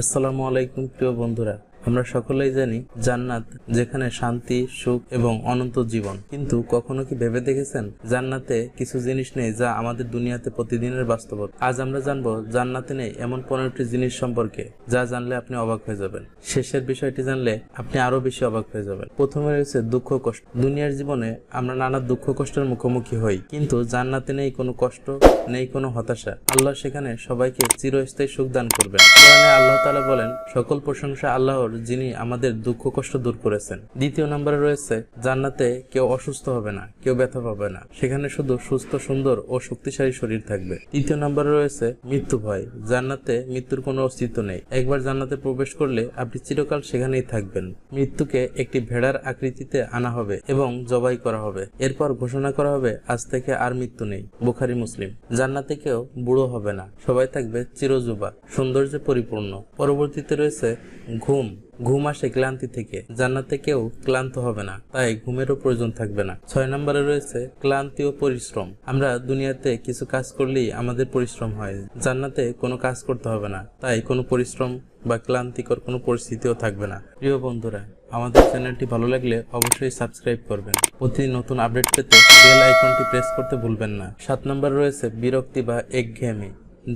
আসসালামু আলাইকুম প্রিয় বন্ধুরা। আমরা সকলেই জানি জান্নাত যেখানে শান্তি, সুখ এবং অনন্ত জীবন। কিন্তু কখনো কি ভেবে দেখেছেন? জান্নাতে কিছু জিনিস নেই যা আমাদের দুনিয়াতে প্রতিদিনের বাস্তবতা। আজ আমরা জানব জান্নাতে নেই এমন পনেরোটি জিনিস সম্পর্কে, যা জানলে আপনি অবাক হয়ে যাবেন। শেষের বিষয়টি জানলে আপনি আরও বেশি অবাক হয়ে যাবেন। প্রথমে রয়েছে দুঃখ, কষ্ট। দুনিয়ার জীবনে আমরা নানা দুঃখ, কষ্টের মুখোমুখি হই, কিন্তু জান্নাতে নেই কোনো কষ্ট, নেই কোনো হতাশা। আল্লাহ সেখানে সবাইকে চিরস্থায়ী সুখ দান করবেন। আল্লাহ তাআলা বলেন, সকল প্রশংসা আল্লাহর যিনি আমাদের দুঃখ কষ্ট দূর করেছেন। দ্বিতীয় নম্বরে রয়েছে, জান্নাতে কেউ অসুস্থ হবে না, কেউ ব্যথা পাবে না। সেখানে শুধু সুস্থ, সুন্দর ও শক্তিশালী শরীর থাকবে। তৃতীয় নম্বরে রয়েছে, মৃত্যু ভয়। জান্নাতে মৃত্যুর কোনো অস্তিত্ব নেই। একবার জান্নাতে প্রবেশ করলে আপনি চিরকাল সেখানেই থাকবেন। মৃত্যুকে একটি ভেড়ার আকৃতিতে আনা হবে এবং জবাই করা হবে। এরপর ঘোষণা করা হবে, আজ থেকে আর মৃত্যু নেই। বুখারি, মুসলিম। জান্নাতে কেউ বুড়ো হবে না। সবাই থাকবে চিরযুবা, সৌন্দর্যে পরিপূর্ণ। পরবর্তীতে রয়েছে, ঘুম। ঘুম আসে ক্লান্তি থেকে। জান্নাতে কেউ ক্লান্ত হবে না, তাই ঘুমেরও প্রয়োজন থাকবে না। ছয় নম্বরে রয়েছে ক্লান্তি ও পরিশ্রম। আমরা দুনিয়াতে কিছু কাজ করলেই আমাদের পরিশ্রম হয়। জান্নাতে কোনো কাজ করতে হবে না, তাই কোনো পরিশ্রম বা ক্লান্তিকর কোনো পরিস্থিতিও থাকবে না। প্রিয় বন্ধুরা, আমাদের চ্যানেলটি ভালো লাগলে অবশ্যই সাবস্ক্রাইব করবেন। প্রতিদিন নতুন আপডেট পেতে বেল আইকনটি প্রেস করতে ভুলবেন না। সাত নম্বর রয়েছে বিরক্তি বা একঘেয়েমি।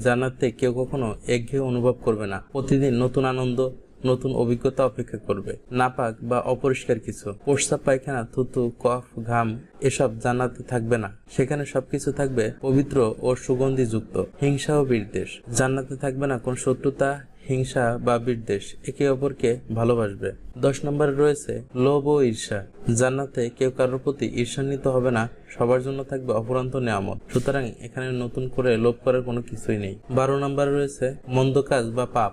জানাতে কেউ কখনো একঘেয়ে অনুভব করবে না। প্রতিদিন নতুন আনন্দ নতুন অভিজ্ঞতা অপেক্ষা করবে। নাপাক বা অপরিষ্কার কিছু। প্রস্তাব পায়খানা, থুতু, কফ, ঘাম, এসব জানাতে থাকবে না। সেখানে সবকিছু থাকবে পবিত্র ও সুগন্ধি যুক্ত হিংসা ও বিদ্বেষ। জান্নাতে থাকবে না কোন শত্রুতা, হিংসা বা বিদ্বেষ। একে অপরকে ভালোবাসবে। দশ নম্বরে রয়েছে লোভ ও ঈর্ষা। জান্নাতে কেউ কারোর প্রতি ঈর্ষান্বিত হবে না, সবার জন্য থাকবে অপরান্ত নেয়ামত। সুতরাং এখানে নতুন করে লোভ করার কোনো কিছুই নেই। বারো নম্বরে রয়েছে মন্দ কাজ বা পাপ।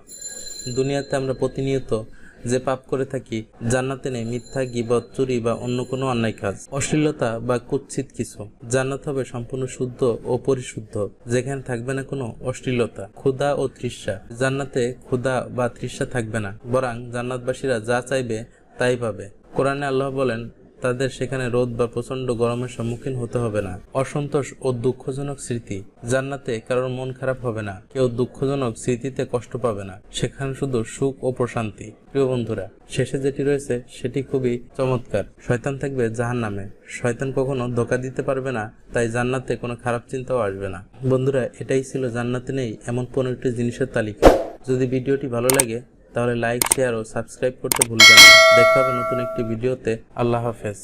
দুনিয়াতে আমরা প্রতিনিয়ত যে পাপ করে থাকি, জান্নাতে নেই মিথ্যা, গিবত, চুরি বা অন্য কোনো অন্যায় কাজ। অশ্লীলতা বা কুৎসিত কিছু। জান্নাত হবে সম্পূর্ণ শুদ্ধ ও পরিশুদ্ধ। যেখানে থাকবে না কোনো অশ্লীলতা, ক্ষুধা ও তৃষ্ণা। জান্নাতে ক্ষুধা বা তৃষ্ণা থাকবে না, বরং জান্নাতবাসীরা যা চাইবে তাই পাবে। কোরআনে আল্লাহ বলেন তাদের সেখানে রোদ বা প্রচণ্ড গরমের সম্মুখীন হতে হবে না। অসন্তোষ ও দুঃখজনক স্মৃতি। জান্নাতে কারোর মন খারাপ হবে না। কেউ দুঃখজনক স্মৃতিতে কষ্ট পাবে না। সেখানে শুধু সুখ ও প্রশান্তি। প্রিয় বন্ধুরা, শেষে যেটি রয়েছে, সেটি খুবই চমৎকার। শয়তান থাকবে জাহান নামে শয়তান কখনো ধোকা দিতে পারবে না, তাই জান্নাতে কোনো খারাপ চিন্তাও আসবে না। বন্ধুরা, এটাই ছিল জান্নাতে নেই, এমন পনেরোটি জিনিসের তালিকা। যদি ভিডিওটি ভালো লাগে তাহলে লাইক শেয়ার ও সাবস্ক্রাইব করতে ভুলবেন না। দেখা হবে নতুন একটি ভিডিওতে। আল্লাহ হাফেজ।